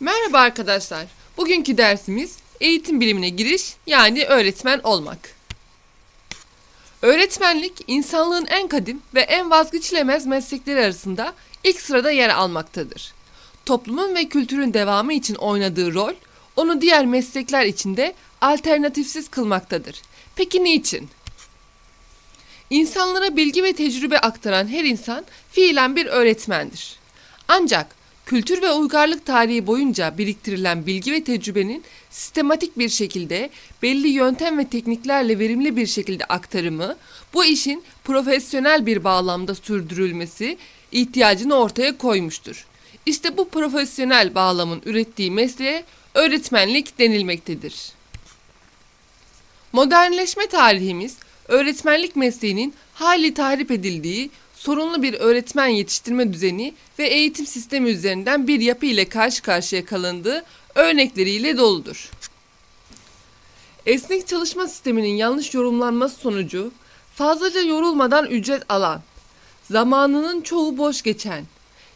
Merhaba arkadaşlar. Bugünkü dersimiz eğitim bilimine giriş yani öğretmen olmak. Öğretmenlik insanlığın en kadim ve en vazgeçilemez meslekleri arasında ilk sırada yer almaktadır. Toplumun ve kültürün devamı için oynadığı rol onu diğer meslekler içinde alternatifsiz kılmaktadır. Peki niçin? İnsanlara bilgi ve tecrübe aktaran her insan fiilen bir öğretmendir. Ancak kültür ve uygarlık tarihi boyunca biriktirilen bilgi ve tecrübenin sistematik bir şekilde belli yöntem ve tekniklerle verimli bir şekilde aktarımı, bu işin profesyonel bir bağlamda sürdürülmesi ihtiyacını ortaya koymuştur. İşte bu profesyonel bağlamın ürettiği mesleğe öğretmenlik denilmektedir. Modernleşme tarihimiz öğretmenlik mesleğinin hali tahrip edildiği sorunlu bir öğretmen yetiştirme düzeni ve eğitim sistemi üzerinden bir yapı ile karşı karşıya kalındığı örnekleriyle doludur. Esnek çalışma sisteminin yanlış yorumlanması sonucu fazlaca yorulmadan ücret alan, zamanının çoğu boş geçen,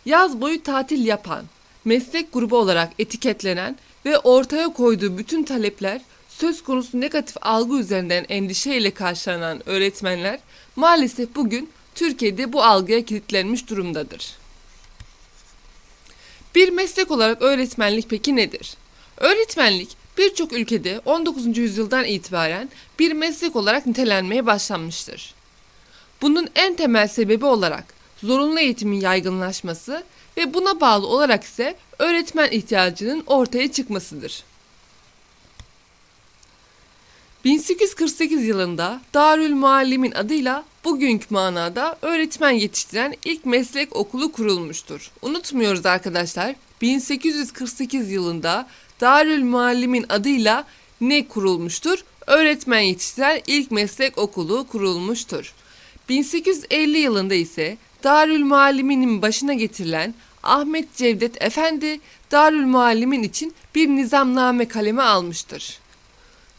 yaz boyu tatil yapan, meslek grubu olarak etiketlenen ve ortaya koyduğu bütün talepler söz konusu negatif algı üzerinden endişeyle karşılanan öğretmenler maalesef bugün Türkiye'de bu algıya kilitlenmiş durumdadır. Bir meslek olarak öğretmenlik peki nedir? Öğretmenlik birçok ülkede 19. yüzyıldan itibaren bir meslek olarak nitelenmeye başlanmıştır. Bunun en temel sebebi olarak zorunlu eğitimin yaygınlaşması ve buna bağlı olarak ise öğretmen ihtiyacının ortaya çıkmasıdır. 1848 yılında Darül Muallimin adıyla bugünkü manada öğretmen yetiştiren ilk meslek okulu kurulmuştur. Unutmuyoruz arkadaşlar. 1848 yılında Darül Muallimin adıyla ne kurulmuştur? Öğretmen yetiştiren ilk meslek okulu kurulmuştur. 1850 yılında ise Darül Muallimin'in başına getirilen Ahmet Cevdet Efendi Darül Muallimin için bir nizamname kaleme almıştır.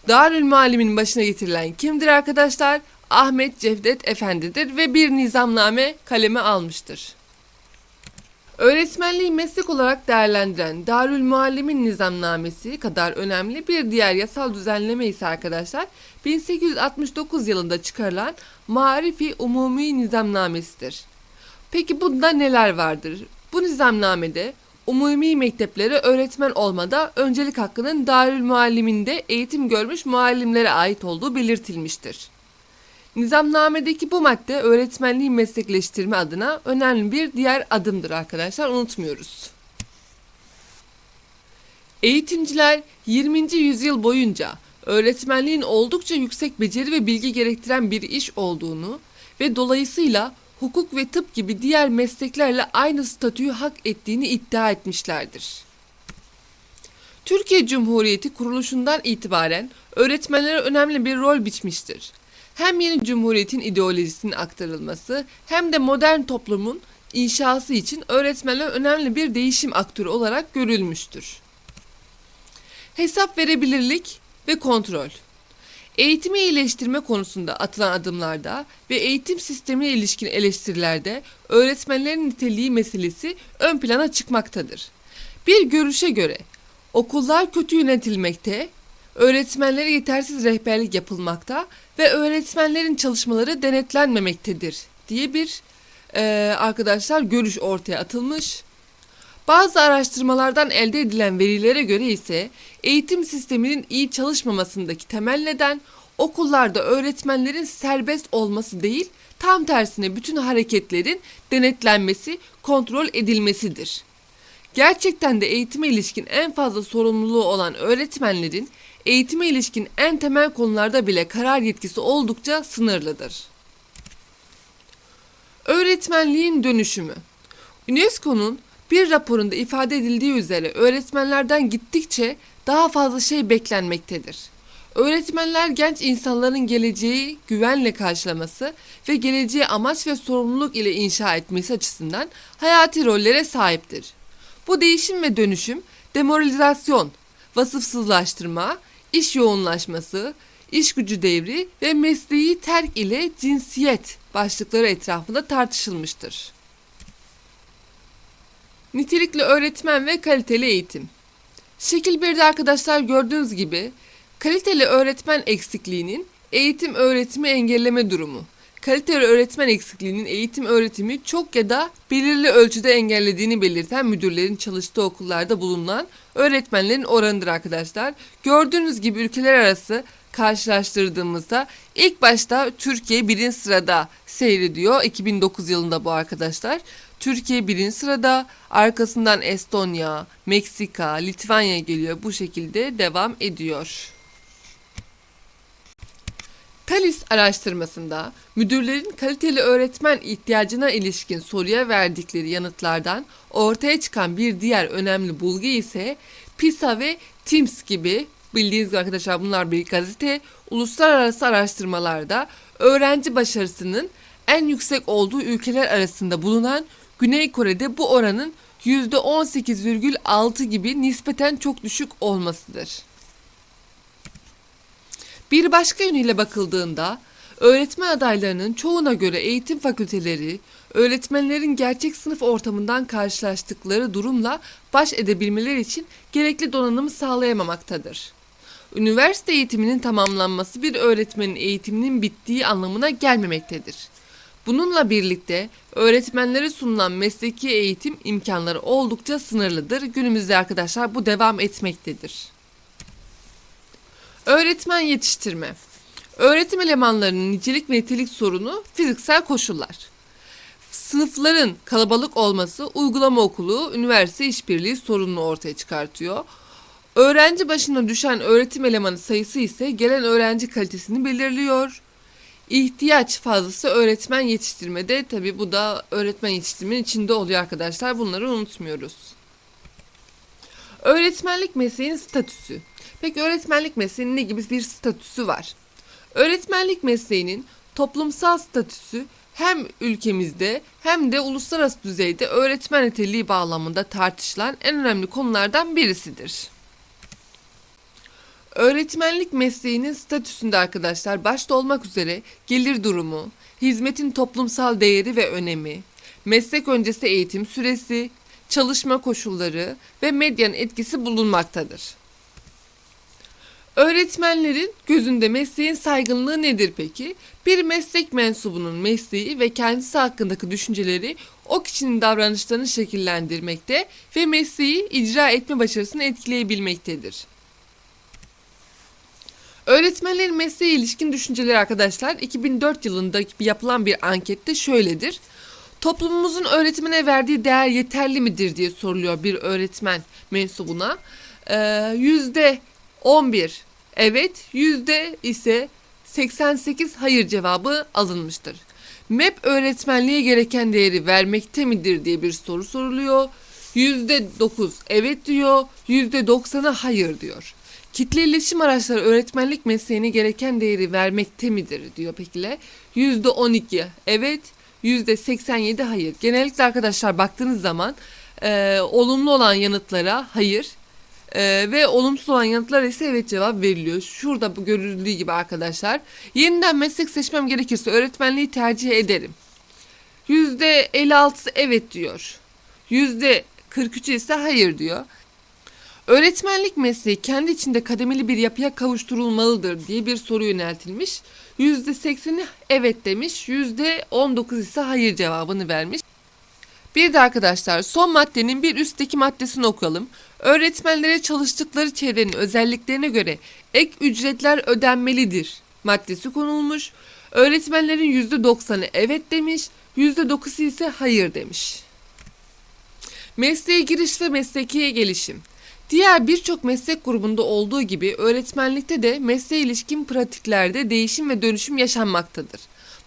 Darül Muallim'in başına getirilen kimdir arkadaşlar? Ahmet Cevdet Efendi'dir ve bir nizamname kaleme almıştır. Öğretmenliği meslek olarak değerlendiren Darül Muallim'in nizamnamesi kadar önemli bir diğer yasal düzenleme ise arkadaşlar 1869 yılında çıkarılan Marifi Umumi Nizamnamesidir. Peki bunda neler vardır? Bu nizamnamede umumi mekteplere öğretmen olmada öncelik hakkının Darül Mualliminde eğitim görmüş muallimlere ait olduğu belirtilmiştir. Nizamnamedeki bu madde öğretmenliği meslekleştirme adına önemli bir diğer adımdır arkadaşlar unutmuyoruz. Eğitimciler 20. yüzyıl boyunca öğretmenliğin oldukça yüksek beceri ve bilgi gerektiren bir iş olduğunu ve dolayısıyla hukuk ve tıp gibi diğer mesleklerle aynı statüyü hak ettiğini iddia etmişlerdir. Türkiye Cumhuriyeti kuruluşundan itibaren öğretmenlere önemli bir rol biçmiştir. Hem yeni cumhuriyetin ideolojisinin aktarılması hem de modern toplumun inşası için öğretmenler önemli bir değişim aktörü olarak görülmüştür. Hesap verebilirlik ve kontrol Eğitimi iyileştirme konusunda atılan adımlarda ve eğitim sistemine ilişkin eleştirilerde öğretmenlerin niteliği meselesi ön plana çıkmaktadır. Bir görüşe göre okullar kötü yönetilmekte, öğretmenlere yetersiz rehberlik yapılmakta ve öğretmenlerin çalışmaları denetlenmemektedir diye bir e, arkadaşlar görüş ortaya atılmış. Bazı araştırmalardan elde edilen verilere göre ise eğitim sisteminin iyi çalışmamasındaki temel neden okullarda öğretmenlerin serbest olması değil, tam tersine bütün hareketlerin denetlenmesi, kontrol edilmesidir. Gerçekten de eğitime ilişkin en fazla sorumluluğu olan öğretmenlerin eğitime ilişkin en temel konularda bile karar yetkisi oldukça sınırlıdır. Öğretmenliğin dönüşümü UNESCO'nun bir raporunda ifade edildiği üzere öğretmenlerden gittikçe daha fazla şey beklenmektedir. Öğretmenler genç insanların geleceği güvenle karşılaması ve geleceği amaç ve sorumluluk ile inşa etmesi açısından hayati rollere sahiptir. Bu değişim ve dönüşüm demoralizasyon, vasıfsızlaştırma, iş yoğunlaşması, iş gücü devri ve mesleği terk ile cinsiyet başlıkları etrafında tartışılmıştır. Nitelikli öğretmen ve kaliteli eğitim. Şekil 1'de arkadaşlar gördüğünüz gibi kaliteli öğretmen eksikliğinin eğitim öğretimi engelleme durumu. Kaliteli öğretmen eksikliğinin eğitim öğretimi çok ya da belirli ölçüde engellediğini belirten müdürlerin çalıştığı okullarda bulunan öğretmenlerin oranıdır arkadaşlar. Gördüğünüz gibi ülkeler arası karşılaştırdığımızda ilk başta Türkiye birinci sırada seyrediyor. 2009 yılında bu arkadaşlar. Türkiye birinci sırada arkasından Estonya, Meksika, Litvanya geliyor. Bu şekilde devam ediyor. TALIS araştırmasında müdürlerin kaliteli öğretmen ihtiyacına ilişkin soruya verdikleri yanıtlardan ortaya çıkan bir diğer önemli bulgu ise PISA ve TIMSS gibi bildiğiniz gibi arkadaşlar bunlar bir gazete uluslararası araştırmalarda öğrenci başarısının en yüksek olduğu ülkeler arasında bulunan Güney Kore'de bu oranın %18,6 gibi nispeten çok düşük olmasıdır. Bir başka yönüyle bakıldığında öğretmen adaylarının çoğuna göre eğitim fakülteleri öğretmenlerin gerçek sınıf ortamından karşılaştıkları durumla baş edebilmeleri için gerekli donanımı sağlayamamaktadır. Üniversite eğitiminin tamamlanması bir öğretmenin eğitiminin bittiği anlamına gelmemektedir. Bununla birlikte öğretmenlere sunulan mesleki eğitim imkanları oldukça sınırlıdır. Günümüzde arkadaşlar bu devam etmektedir. Öğretmen yetiştirme. Öğretim elemanlarının nicelik ve nitelik sorunu fiziksel koşullar. Sınıfların kalabalık olması uygulama okulu, üniversite işbirliği sorununu ortaya çıkartıyor. Öğrenci başına düşen öğretim elemanı sayısı ise gelen öğrenci kalitesini belirliyor. İhtiyaç fazlası öğretmen yetiştirmede tabi bu da öğretmen yetiştirmenin içinde oluyor arkadaşlar. Bunları unutmuyoruz. Öğretmenlik mesleğinin statüsü. Peki öğretmenlik mesleğinin ne gibi bir statüsü var? Öğretmenlik mesleğinin toplumsal statüsü hem ülkemizde hem de uluslararası düzeyde öğretmen niteliği bağlamında tartışılan en önemli konulardan birisidir. Öğretmenlik mesleğinin statüsünde arkadaşlar başta olmak üzere gelir durumu, hizmetin toplumsal değeri ve önemi, meslek öncesi eğitim süresi, çalışma koşulları ve medyanın etkisi bulunmaktadır. Öğretmenlerin gözünde mesleğin saygınlığı nedir peki? Bir meslek mensubunun mesleği ve kendisi hakkındaki düşünceleri o kişinin davranışlarını şekillendirmekte ve mesleği icra etme başarısını etkileyebilmektedir. Öğretmenlerin mesleğe ilişkin düşünceleri arkadaşlar 2004 yılında yapılan bir ankette şöyledir. Toplumumuzun öğretmene verdiği değer yeterli midir diye soruluyor bir öğretmen mensubuna. Ee, 11 evet, yüzde ise 88 hayır cevabı alınmıştır. MEP öğretmenliğe gereken değeri vermekte midir diye bir soru soruluyor. Yüzde 9 evet diyor, yüzde 90'ı hayır diyor. Kitle iletişim araçları öğretmenlik mesleğine gereken değeri vermekte midir diyor pekile. Yüzde 12 evet, yüzde 87 hayır. Genellikle arkadaşlar baktığınız zaman e, olumlu olan yanıtlara hayır e, ve olumsuz olan yanıtlara ise evet cevap veriliyor. Şurada bu görüldüğü gibi arkadaşlar. Yeniden meslek seçmem gerekirse öğretmenliği tercih ederim. Yüzde 56 evet diyor. Yüzde 43 ise hayır diyor. Öğretmenlik mesleği kendi içinde kademeli bir yapıya kavuşturulmalıdır diye bir soru yöneltilmiş. %80'i evet demiş, %19 ise hayır cevabını vermiş. Bir de arkadaşlar son maddenin bir üstteki maddesini okuyalım. Öğretmenlere çalıştıkları çevrenin özelliklerine göre ek ücretler ödenmelidir maddesi konulmuş. Öğretmenlerin %90'ı evet demiş, %9'u ise hayır demiş. Mesleğe giriş ve mesleki gelişim. Diğer birçok meslek grubunda olduğu gibi öğretmenlikte de mesleğe ilişkin pratiklerde değişim ve dönüşüm yaşanmaktadır.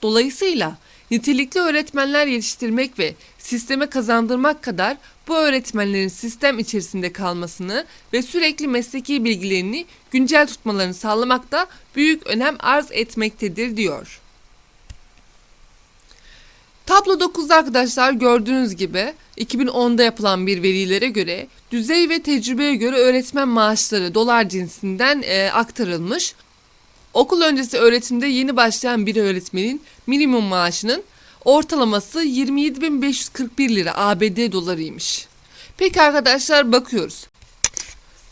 Dolayısıyla nitelikli öğretmenler yetiştirmek ve sisteme kazandırmak kadar bu öğretmenlerin sistem içerisinde kalmasını ve sürekli mesleki bilgilerini güncel tutmalarını sağlamak da büyük önem arz etmektedir diyor. Tablo 9'da arkadaşlar gördüğünüz gibi 2010'da yapılan bir verilere göre düzey ve tecrübeye göre öğretmen maaşları dolar cinsinden e, aktarılmış. Okul öncesi öğretimde yeni başlayan bir öğretmenin minimum maaşının ortalaması 27.541 lira ABD dolarıymış. Peki arkadaşlar bakıyoruz.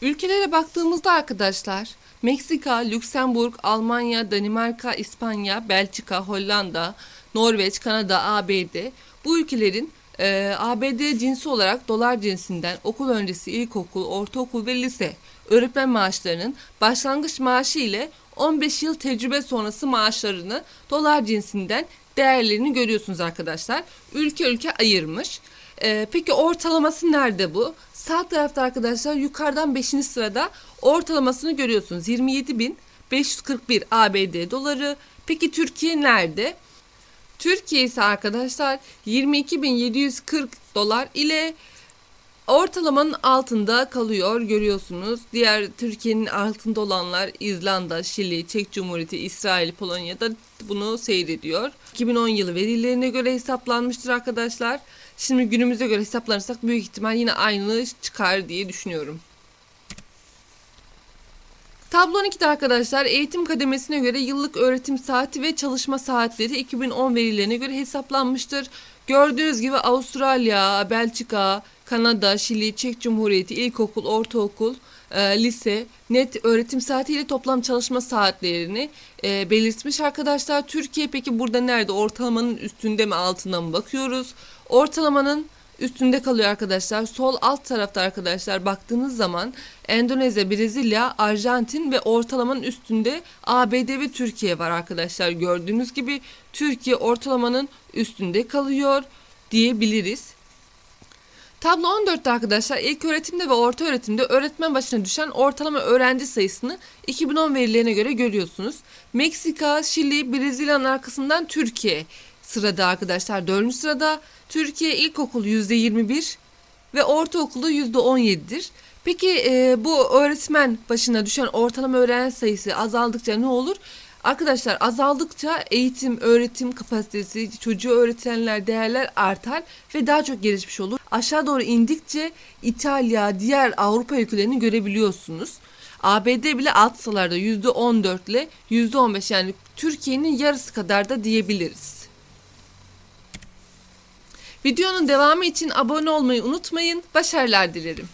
Ülkelere baktığımızda arkadaşlar Meksika, Lüksemburg, Almanya, Danimarka, İspanya, Belçika, Hollanda, Norveç, Kanada, ABD bu ülkelerin e, ABD cinsi olarak dolar cinsinden okul öncesi ilkokul, ortaokul ve lise öğretmen maaşlarının başlangıç maaşı ile 15 yıl tecrübe sonrası maaşlarını dolar cinsinden değerlerini görüyorsunuz arkadaşlar. Ülke ülke ayırmış. Ee, peki ortalaması nerede bu? Sağ tarafta arkadaşlar yukarıdan 5. sırada ortalamasını görüyorsunuz. 27.541 ABD doları. Peki Türkiye nerede? Türkiye ise arkadaşlar 22.740 dolar ile ortalamanın altında kalıyor görüyorsunuz. Diğer Türkiye'nin altında olanlar İzlanda, Şili, Çek Cumhuriyeti, İsrail, Polonya'da bunu seyrediyor. 2010 yılı verilerine göre hesaplanmıştır arkadaşlar. Şimdi günümüze göre hesaplanırsak büyük ihtimal yine aynı çıkar diye düşünüyorum. Tablo 12'de arkadaşlar eğitim kademesine göre yıllık öğretim saati ve çalışma saatleri 2010 verilerine göre hesaplanmıştır. Gördüğünüz gibi Avustralya, Belçika, Kanada, Şili, Çek Cumhuriyeti, ilkokul, ortaokul, e, lise net öğretim saatiyle toplam çalışma saatlerini e, belirtmiş arkadaşlar. Türkiye peki burada nerede? Ortalamanın üstünde mi altında mı bakıyoruz? Ortalamanın üstünde kalıyor arkadaşlar. Sol alt tarafta arkadaşlar baktığınız zaman Endonezya, Brezilya, Arjantin ve ortalamanın üstünde ABD ve Türkiye var arkadaşlar. Gördüğünüz gibi Türkiye ortalamanın üstünde kalıyor diyebiliriz. Tablo 14'te arkadaşlar ilk öğretimde ve orta öğretimde öğretmen başına düşen ortalama öğrenci sayısını 2010 verilerine göre görüyorsunuz. Meksika, Şili, Brezilya'nın arkasından Türkiye sırada arkadaşlar 4. sırada. Türkiye ilkokul %21 ve ortaokulu %17'dir. Peki e, bu öğretmen başına düşen ortalama öğrenci sayısı azaldıkça ne olur? Arkadaşlar azaldıkça eğitim, öğretim kapasitesi, çocuğu öğretenler, değerler artar ve daha çok gelişmiş olur. Aşağı doğru indikçe İtalya, diğer Avrupa ülkelerini görebiliyorsunuz. ABD bile alt sıralarda %14 ile %15 yani Türkiye'nin yarısı kadar da diyebiliriz. Videonun devamı için abone olmayı unutmayın. Başarılar dilerim.